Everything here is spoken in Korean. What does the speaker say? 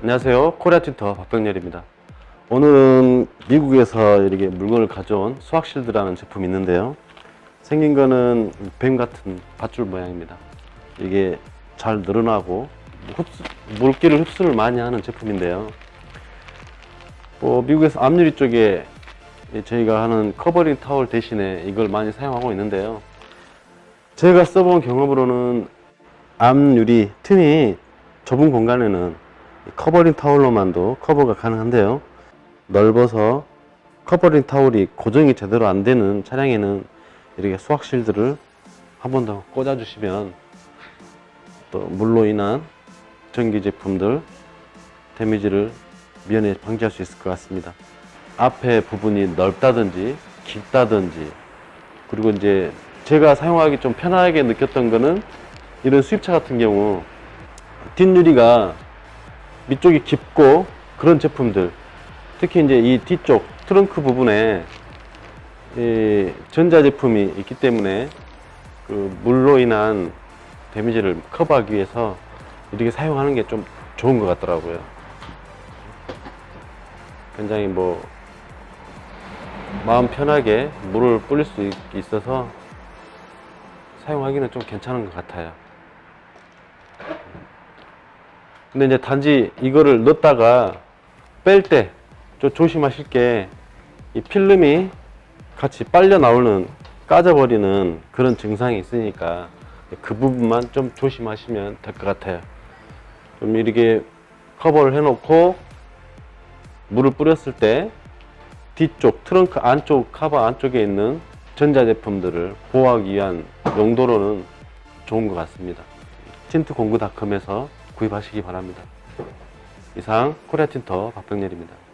안녕하세요. 코리아 틴터 박병렬입니다. 오늘은 미국에서 이렇게 물건을 가져온 수학실드라는 제품이 있는데요. 생긴 거는 뱀 같은 밧줄 모양입니다. 이게 잘 늘어나고 흡수, 물기를 흡수를 많이 하는 제품인데요. 뭐 미국에서 앞유리 쪽에 저희가 하는 커버링 타월 대신에 이걸 많이 사용하고 있는데요. 제가 써본 경험으로는 앞유리 틈이 좁은 공간에는 이 커버링 타월로만도 커버가 가능한데요. 넓어서 커버링 타월이 고정이 제대로 안 되는 차량에는 이렇게 수학 실드를 한 번 더 꽂아주시면 또 물로 인한 전기 제품들 데미지를 미연에 방지할 수 있을 것 같습니다. 앞에 부분이 넓다든지 깊다든지 그리고 이제 제가 사용하기 좀 편하게 느꼈던 거는 이런 수입차 같은 경우 뒷유리가 밑쪽이 깊고 그런 제품들 특히 이제 이 뒤쪽 트렁크 부분에 이 전자 제품이 있기 때문에 그 물로 인한 데미지를 커버하기 위해서 이렇게 사용하는 게 좀 좋은 것 같더라고요. 굉장히 뭐 마음 편하게 물을 뿌릴 수 있- 있어서 사용하기는 좀 괜찮은 것 같아요. 근데 이제 단지 이거를 넣었다가 뺄때좀 조심하실 게 이 필름이 같이 빨려 나오는 까져버리는 그런 증상이 있으니까 그 부분만 좀 조심하시면 될 것 같아요. 좀 이렇게 커버를 해놓고 물을 뿌렸을 때 뒤쪽 트렁크 안쪽 카바 안쪽에 있는 전자 제품들을 보호하기 위한 용도로는 좋은 것 같습니다. 틴트 공구닷컴에서 구입하시기 바랍니다. 이상 코리아 틴터 박병렬입니다.